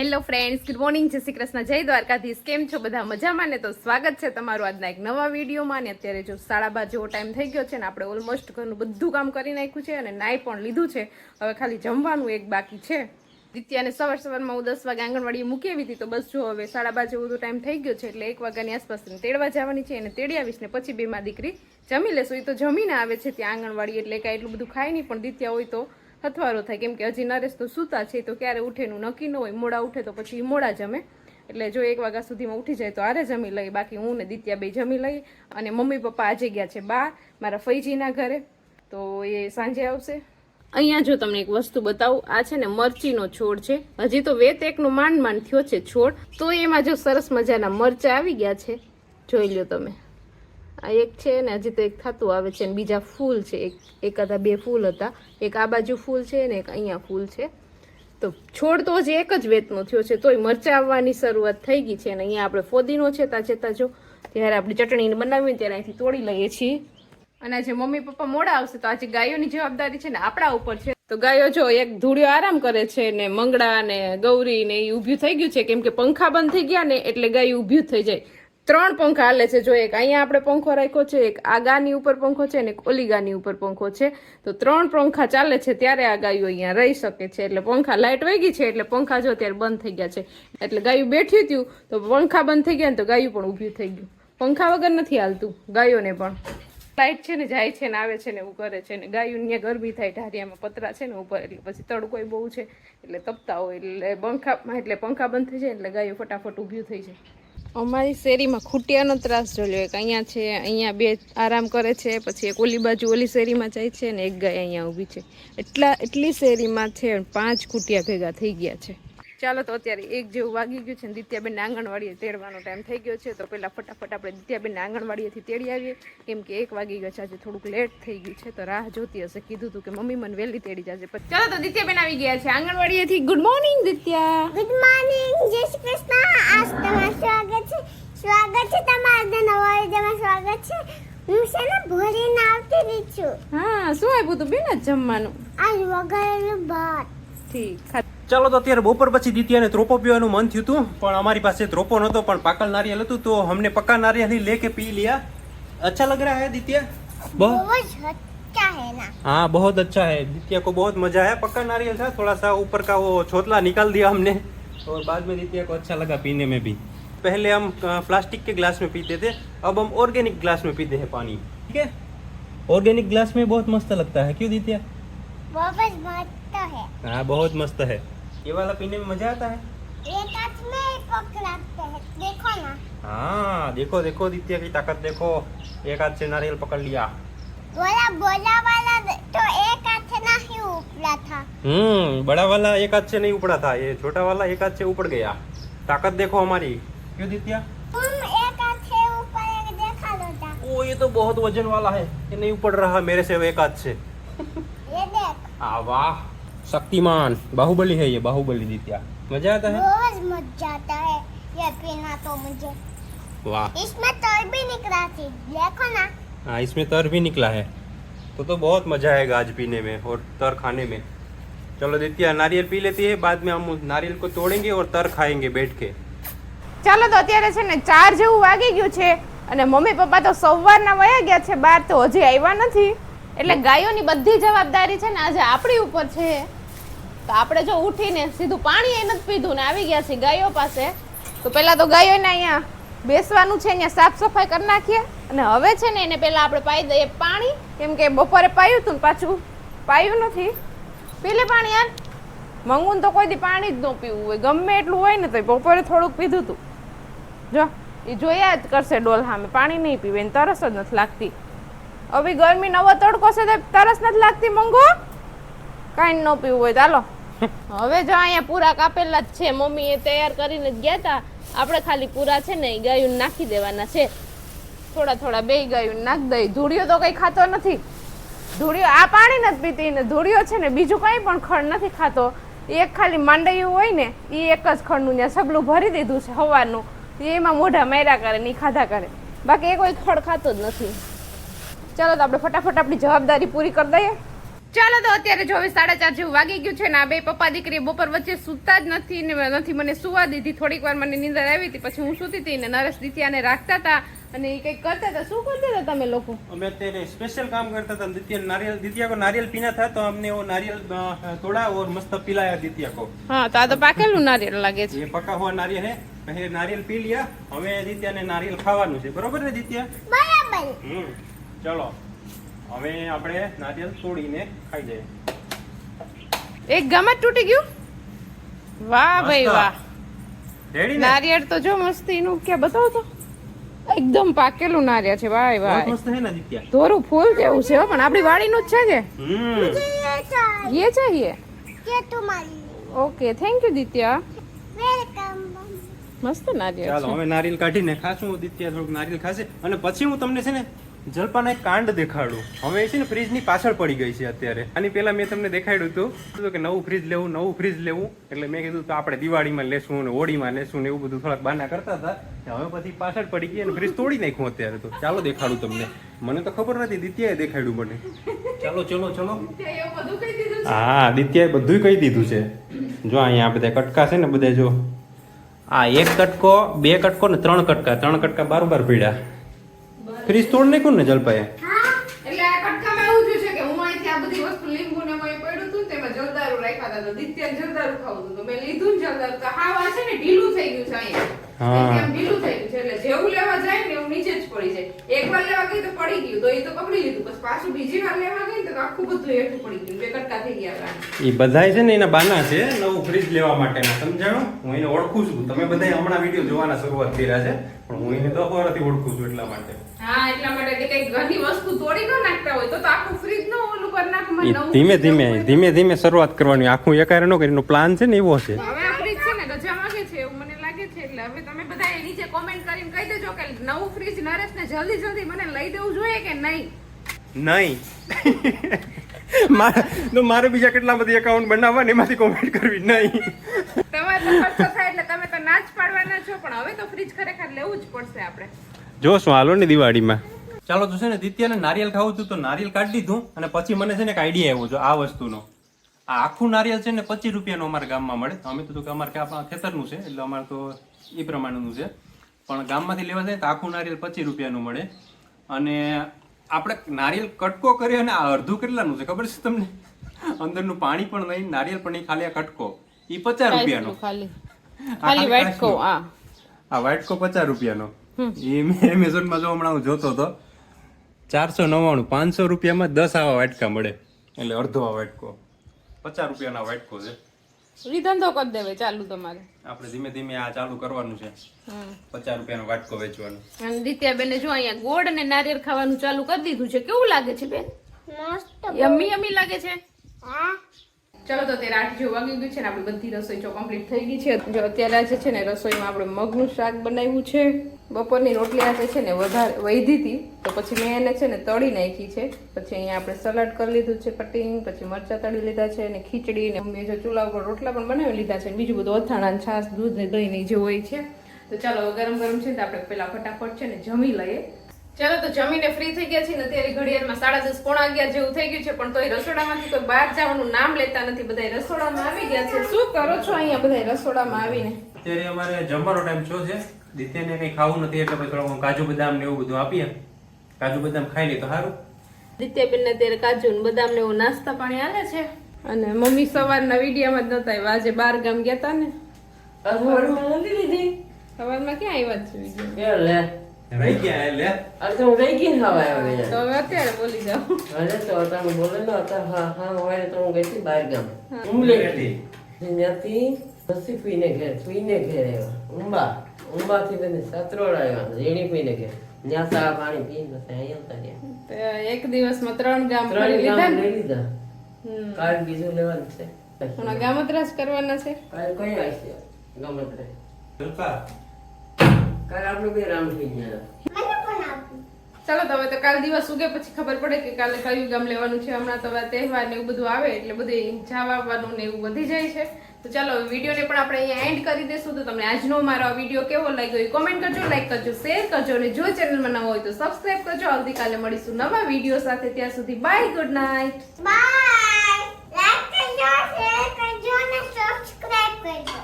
Hello friends good morning જય શ્રી કૃષ્ણ. જય દ્વારકાધીશ. કેમ છો બધા? મજામાં ને? તો સ્વાગત છે તમારું આજના એક નવા વિડીયોમાં. ને અત્યારે જો સાડા બાર જેવો ટાઈમ થઈ ગયો છે ને, આપણે ઓલમોસ્ટ ઘરનું બધું કામ કરી નાખ્યું છે અને નાઈ પણ લીધું છે. હવે ખાલી જમવાનું એક બાકી છે. દિત્યાને સવાર સવારમાં હું દસ વાગે આંગણવાડીએ મૂકી આવી હતી. તો બસ જો હવે સાડા બાર જેવો ટાઈમ થઈ ગયો છે, એટલે એક વાગ્યાની આસપાસ તેડવા જવાની છે અને તેડી આવીશ ને પછી બેમાં દીકરી જમી લેશું. એ તો જમીને આવે છે ત્યાં આંગણવાડી, એટલે કાંઈ એટલું બધું ખાય નહીં. પણ દિત્યા હોય તો હથવારો થાય. કેમ કે હજી નરેશ તો સૂતા છે, તો ક્યારે ઉઠેનું નક્કી ન હોય. મોડા ઉઠે તો પછી મોડા જમે. એટલે જો એક વાગ્યા સુધીમાં ઉઠી જાય તો આરે જમી લઈ બાકી હું ને દિત્યા બે જમી લઈ અને મમ્મી પપ્પા આજે ગયા છે બા, મારા ફૈજીના ઘરે. તો એ સાંજે આવશે. અહીંયા જો તમને એક વસ્તુ બતાવું. આ છે ને મરચીનો છોડ છે. હજી તો વેત એકનો માંડ માંડ થયો છે છોડ. તો એમાં જો સરસ મજાના મરચા આવી ગયા છે. જોઈ લ્યો તમે. આ એક છે ને, હજી તો એક થતું આવે છે ને, બીજા ફૂલ છે. એક એકાદા બે ફૂલ હતા. એક આ બાજુ ફૂલ છે ને, એક અહીંયા ફૂલ છે. તો છોડ તો હજી એક જ વેતનો થયો છે. તોય મરચા આવવાની શરૂઆત થઈ ગઈ છે અને અહીંયા આપણે ફોદીનો છે છેતા તાજો જ્યારે આપણે ચટણી બનાવીએ ત્યારે અહીંથી તોડી લઈએ છીએ. અને આજે મમ્મી પપ્પા મોડા આવશે, તો આજે ગાયોની જવાબદારી છે ને, આપણા ઉપર છે. તો ગાયો જો એક ધૂળિયો આરામ કરે છે ને, મંગળા ને ગૌરી ને એ ઊભ્યું થઈ ગયું છે. કેમ કે પંખા બંધ થઈ ગયા ને, એટલે ગાયું ઊભ્યું થઈ જાય. ત્રણ પંખા હાલે છે. જો એક અહીંયા આપણે પંખો રાખ્યો છે, એક આ ગાની ઉપર પંખો છે ને એક ઓલી ગાની ઉપર પંખો છે. તો ત્રણ પંખા ચાલે છે ત્યારે આ ગાયું અહીંયા રહી શકે છે. એટલે પંખા લાઇટ ગઈ છે એટલે પંખા જો ત્યારે બંધ થઈ ગયા છે. એટલે ગાયું બેઠ્યું હતું તો પંખા બંધ થઈ ગયા ને તો ગાયું પણ ઊભ્યું થઈ ગયું. પંખા વગર નથી હાલતું ગાયોને પણ. લાઇટ છે ને જાય છે ને આવે છે ને એવું કરે છે ને ગાયું ત્યાં ગરમી થાય ઢારિયામાં પતરા છે ને ઉપર એટલે પછી તડકો બહુ છે. એટલે તપતા હોય એટલે પંખા એટલે પંખા બંધ થઈ જાય એટલે ગાયું ફટાફટ ઊભ્યું થઈ જાય. અમારી શેરીમાં ખૂટિયાનો ત્રાસ જોયો એક અહીંયા છે, અહીંયા બે આરામ કરે છે, પછી એક ઓલી બાજુ ઓલી શેરીમાં જાય છે ને એક ગાય અહીંયા ઊભી છે. એટલા, એટલી શેરીમાં છે પાંચ ખૂટિયા ભેગા થઈ ગયા છે. ચાલો તો અત્યારે એક જેવું વાગી ગયું છે ને દિત્યાબેન આંગણવાડીએ તેડવાનો ટાઈમ થઈ ગયો છે તો પહેલાં ફટાફટ આપણે દિત્યાબેન આંગણવાડીએથી તેડી આવીએ. કેમ કે એક વાગી ગયો છે આજે થોડુંક લેટ થઈ ગયું છે તો રાહ જોતી હશે. કીધું હતું કે મમ્મી મને વહેલી તેડી જશે પછી ચાલો તો દિત્યાબેન આવી ગયા છે આંગણવાડીએથી. Good morning Ditya. Good morning જય શ્રી કૃષ્ણ. આજ તમારું સ્વાગત છે. સ્વાગત છે તમારા નવા વિડીયોમાં સ્વાગત છે. હું છે ને ભરીને આવતી રહી છું. હા શું આપ્યું તું બેન જમવાનું? આજ વઘારેલું ભાત. ઠીક ચાલો તો અત્યારે બપોર પછી દીત્યાને ત્રોપો પીવાનું મન થયું હતું પણ અમારી પાસે ત્રોપો નહોતો પણ પાકલ નારિયેલ હતું તો हमने पक्का नारियल ही लेके पी लिया अच्छा लग रहा है दित्या बहुत બહુ જ હચ્ચા હે ના हाँ बहुत अच्छा है दित्या को बहुत मजा आया पक्का नारियल था थोड़ा सा ऊपर का वो छोतला निकाल दिया हमने और बाद में दित्या को अच्छा लगा पीने में भी पहले हम अ, प्लास्टिक के ग्लास में पीते थे अब हम ऑर्गेनिक ग्लास में पीते हैं पानी ठीक है ऑर्गेनिक ग्लास में बहुत मस्त लगता है क्यों दित्या બહુ જ મસ્ત હે हाँ बहुत मस्त है ये वाला पीने में मजा आता है एक हाथ में पकड़ते हैं देखो ना हाँ देखो देखो दित्या की ताकत देखो एक हाथ से नारियल पकड़ लिया बोला बोला वाला तो एक हाथ से नहीं उपड़ा था हम्म बड़ा वाला एक हाथ से नहीं उपड़ा था ये छोटा वाला एक हाथ से ऊपर गया ताकत देखो हमारी क्यों दित्या तुम एक हाथ से ऊपर एक देखा लो था ओ ये तो बहुत वजन वाला है ये नहीं उपड़ रहा मेरे से एक हाथ से ये देख आ वाह शक्तिमान बाहुबली है ये बाहुबली दित्या मजा आता है बहुत मजा आता है ये पीना तो मुझे वाह इसमें तर भी निकला थी देखो ना हाँ इसमें तर भी निकला है तो तो बहुत मजा आएगा आज पीने में और तर खाने में चलो दित्या नारियल पी लेती है बाद में हम उस नारियल को तोड़ेंगे और तर खाएंगे बैठ के ચાલો તો અત્યારે છે ને ચાર જેવું વાગી ગયું છે અને મમ્મી પપ્પા તો સવારના વયા ગયા છે બહાર તો હજી આવ્યા નથી એટલે ગાયોની બધી જવાબદારી છે ને આજે આપણી ઉપર છે તો આપણે જો ઉઠીને સીધું પાણી એ નથી પીધું ને આવી ગયા છે ગાયો પાસે. તો પહેલાં તો ગાયોને અહીંયા બેસવાનું છે, અહીંયા સાફ સફાઈ કરી નાખીએ. અને હવે છે ને એને પહેલાં આપણે પાઈ દઈએ પાણી. કેમ કે બપોરે પાયું હતું ને પાછું પાયું નથી. પી લે પાણી યાર. મંગુન તો કોઈ દી પાણી જ ન પીવું હોય. ગમે એટલું હોય ને તો બપોરે થોડુંક પીધું હતું જો એ જોયા જ કરશે ડોલ સામે. પાણી નહીં પીવે ને તરસ જ નથી લાગતી. હવે ગરમી નવો તડકો છે તો તરસ નથી લાગતી મંગો કાંઈ ન પીવું હોય ચાલો હવે જો અહીંયા પૂરા કાપેલા જ છે. મમ્મી એ તૈયાર કરીને જ ગયા હતા આપણે ખાલી પૂરા છે ને એ ગાયું નાખી દેવાના છે. થોડા થોડા બે ગાયું નાખ દઈ. ધૂળિયો તો કઈ ખાતો નથી. ધૂળિયો આ પાણી નથી પીતી ને ધૂળિયો છે ને, બીજું કંઈ પણ ખડ નથી ખાતો. એક ખાલી માંડયું હોય ને એ એક જ ખડનું ત્યાં સગલું ભરી દીધું છે સવારનું એમાં મોઢા માર્યા કરે ને ખાધા કરે. બાકી એ કોઈ ખડ ખાતો જ નથી. ચાલો તો આપણે ફટાફટ આપણી જવાબદારી પૂરી કરી દઈએ. ચાલો તો અત્યારે ચોવીસ સાડા ચાર જેવું વાગી ગયું છે ને આ બે પપ્પા દીકરી બપોર વચ્ચે સૂતા જ નથી ને નથી મને સુવા દીધી. થોડીક વાર મને નીંદર આવી હતી પછી હું સૂતી હતી ને નરેશ દિત્યાને રાખતા હતા અને એ કંઈક કરતા હતા. શું કરતા હતા તમે લોકો? અમે અત્યારે સ્પેશિયલ કામ કરતા હતા દિત્યા નારિયેલ દિત્યા કો નારિયેલ પીના થા તો અમને ઓ નારિયેલ તોડા ઓર મસ્ત પીલાયા દિત્યા કો હા તો આ તો પાકેલું નારિયેલ લાગે છે. પકા હુઆ નારિયેલ હે પહેલે નારિયેલ પી લિયા. હવે દિત્યાને નારિયેલ ખાવાનું છે. બરોબર ને દિત્યા? બરાબર. હમ ચલો. હવે આપણે નારિયેલ તોડીને ખાઈ જઈએ. એક ગમત તૂટી ગયું? વાહ ભાઈ વાહ. નારિયેળ તો જો મસ્તી નું કે બતાવો તો? એકદમ પાકેલું નારિયા છે ભાઈ ભાઈ મસ્ત હે ને દિત્યા તોરું ફૂલ જેવું છે પણ આપણી વાડીનું જ છે કે? યે ચાહીએ કે તમારી. Okay thank you Ditya. Welcome. મસ્ત નારિયેળ ચાલો હવે નારિયેળ કાઢીને ખાશું. દિત્યા થોડુંક નારિયેળ ખાશે. અને પછી હું તમને છે ને જલપાના એક કાંડ દેખાડું હવે છે ને ફ્રીજની પાછળ પડી ગઈ છે અત્યારે. આની પહેલાં મેં તમને દેખાડ્યું હતું. કે નવું ફ્રીજ લેવું નવું ફ્રીજ લેવું. એટલે મેં કીધું તો આપણે દિવાળીમાં લેશું ને હોળીમાં લેશું ને એવું બધું થોડાક બાના કરતા હતા. હવે પછી પાછળ પડી ગઈ અને ફ્રીજ તોડી નાખ્યું અત્યારે તો. ચાલો દેખાડું તમને. મને તો ખબર નથી દિત્યાએ દેખાડ્યું મને. ચાલો ચલો ચલો. હા દિત્યાએ બધું કહી દીધું છે. જો અહીંયા બધા કટકા છે ને બધા જો. આ એક કટકો બે કટકો ને ત્રણ કટકા. ત્રણ કટકા બારોબાર પીડ્યા ફ્રીજ તોડ નાખ્યું ને જલપાએ એટલે આ કટકામાં એવું થયું છે કે હું અહીંથી આ બધી વસ્તુ લીંબુ ને એમાં પડ્યું હતું તેમાં જલદારું રાખ્યા હતા તો દિત્યા જલદારું ખાવું હતું. તો મેં લીધું ને જલદારું. તો હાવ આ છે ને ઢીલું થઈ ગયું છે અહીંયા. હા. ઢીલું થઈ ગયું છે. એટલે જેવું લેવા જાય ને એવું નીચે જ પડી જાય. એક વાર લેવા ગઈ તો પડી ગયું. તો એ તો પકડી લીધું. પછી પાછું બીજી વાર લેવા ગઈ તો આખું બધું હેઠું પડી ગયું. બે કટકા થઈ ગયા એ બધાય છે ને એના બાના છે નવું ફ્રીજ લેવા માટેના. સમજાણો? હું એને ઓળખું છું. તમે બધા હમણાં વીડિયો જોવાના શરૂઆત કર્યા છે. પણ હું એને દસ વર્ષથી ઓળખું છું એટલા માટે. હા એટલા માટે કે ઘરની વસ્તુ તોડી ન નાખતા હોય તો તો આખું ફ્રીજ નો ઓલું કરી નાખમાં નવું ધીમે ધીમે ધીમે ધીમે શરૂઆત કરવાની આખું એકારે નો કરીને પ્લાન છે ને એવો છે. હવે આ ફ્રીજ છે ને રજા માંગે છે એવું મને લાગે છે એટલે હવે તમે બધા નીચે કોમેન્ટ કરીને કહી દેજો કે નવું ફ્રીજ નરેશને જલ્દી જલ્દી મને લઈ દેવું જોઈએ કે નહીં? નહીં. મારે તો મારે બીજા કેટલા બધી એકાઉન્ટ બનાવવા ને એમાંથી કોમેન્ટ કરવી નહીં. તમારે તો ખર્ચો થાય એટલે તમે તો ના જ પાડવાના છો પણ હવે તો ફ્રીજ ખરેખર લેવું જ પડશે આપણે. જોશું હાલો ને દિવાળીમાં. ચાલો તો છે ને દિત્યાને નારિયેલ ખાવું હતું તો નારિયેલ કાઢી દીધું અને પછી મને છે ને એક આઈડિયા આવ્યો છે આ વસ્તુનો. આ આખું નારિયેલ છે ને પચીસ રૂપિયાનું અમારા ગામમાં મળે. અમે તો અમારે કે આપણા ખેતરનું છે એટલે અમારે તો એ પ્રમાણેનું છે. પણ ગામમાંથી લેવા જાય તો આખું નારિયેલ પચીસ રૂપિયાનું મળે. અને આપણે નારિયેલ કટકો કરીએ અને આ અડધું કેટલાનું છે? ખબર છે તમને? અંદરનું પાણી પણ નહીં નારિયેલ પણ નહીં ખાલી આ કટકો. એ પચાસ રૂપિયાનો. ખાલી. આ આ પચાસ રૂપિયાનો. એ મેં એમેઝોનમાં જો હમણાં હું જોતો હતો. ચારસો નવ્વાણું પાંચસો રૂપિયામાં દસ આવા વાટકા મળે. એટલે અડધો આ વાટકો. પચાસ રૂપિયાના વાટકો છે. ઈ ધંધો કરી દેવે ચાલુ તમારે. આપણે ધીમે ધીમે આ ચાલુ કરવાનું છે. પચાસ રૂપિયાનો વાટકો વેચવાનો. અને દિત્યાબેને જો અહીંયા ગોળ અને નારિયેળ ખાવાનું ચાલુ કરી દીધું છે. કેવું લાગે છે બેન? મસ્ત યમી યમી લાગે છે? હા. ચલો તો અત્યારે આઠ જેવું વાગી ગયું છે ને આપણી બધી રસોઈ જો કમ્પ્લીટ થઈ ગઈ છે. જો અત્યારે આજે છે ને રસોઈમાં આપણે મગનું શાક બનાવ્યું છે. બપોરની રોટલી આજે છે ને વધારે વૈધી હતી. તો પછી મેં એને છે ને તળી નાખી છે. પછી અહીંયા આપણે સલાડ કરી લીધું છે કટિંગ પછી મરચાં તળી લીધા છે અને ખીચડી ને મમ્મીએ જો ચૂલા ઉપર રોટલા પણ બનાવી લીધા છે બીજું બધું અથાણા છાસ દૂધ ને દહીં જે હોય છે. તો ચાલો ગરમ ગરમ છે ને આપણે પહેલાં ફટાફટ છે ને જમી લઈએ. ચાલો તો જમીને ફ્રી થઈ ગયા છે ને અત્યારે ઘડિયાળમાં સાડા દસ પોણા અગિયાર જેવું થઈ ગયું છે પણ તોય રસોડામાંથી કોઈ બહાર જવાનું નામ લેતા નથી. બધા રસોડામાં આવી ગયા છે. શું કરો છો અહીંયા બધા રસોડામાં આવીને? અત્યારે અમારે જમવાનો ટાઈમ છો છે? દિત્યાને કંઈ ખાવું નથી એટલે પછી થોડું કાજુ બદામ ને એવું બધું આપીએ. કાજુ બદામ ખાઈ લે તો સારું. દિત્યાબેન ને અત્યારે કાજુ ને બદામ ને એવું નાસ્તા પાણી આવે છે? અને મમ્મી સવારના વિડીયામાં જ નતા આવ્યા આજે બાર ગામ ગયા હતા ને સવારમાં ક્યાં આવ્યા છે વીડિયો કે લે. રહી ગયા એ લે તો રહી ગઈ ને હવા તો હવે અત્યારે બોલી જાઓ અરે તો તમે બોલે ને હતા હા હા હોય તો હું ગઈ હતી બહાર ગામ. ઉમલે બેઠી. ત્યાંથી પછી ફીને ઘેર ફીને ઘેર આવ્યા. ઉંબા ઉંબાથી બધી સત્રોડ આવ્યા. ઝીણી ફીને ઘેર. ત્યાં ચા પાણી પી પછી અહીંયા આવતા એક દિવસમાં ત્રણ ગામ ફરી લીધા લઈ લીધા. બીજું લેવાનું છે. ગામત્રાસ કરવાના છે? કઈ આવશે? ગમે જલપા? કાલ આપણે બે રાઉન્ડ થઈ ગયા. ચાલો તો હવે તો કાલ દિવસ ઉગે પછી ખબર પડે કે કાલે કયું ગામ લેવાનું છે. હમણાં તો હવે તહેવાર ને એવું બધું આવે એટલે બધું જવા આવવાનું ને એવું વધી જાય છે. તો ચાલો વિડીયોને પણ આપણે અહીંયા એન્ડ કરી દેશું. તો તમને આજનો મારો વીડિયો કેવો લાગ્યો એ કોમેન્ટ કરજો લાઈક કરજો શેર કરજો અને જો ચેનલમાં નવો હોય તો સબસ્ક્રાઈબ કરજો. આવતીકાલે મળીશું નવા વીડિયો સાથે. ત્યાં સુધી bye good night bye like કરજો શેર કરજો અને સબસ્ક્રાઇબ કરજો.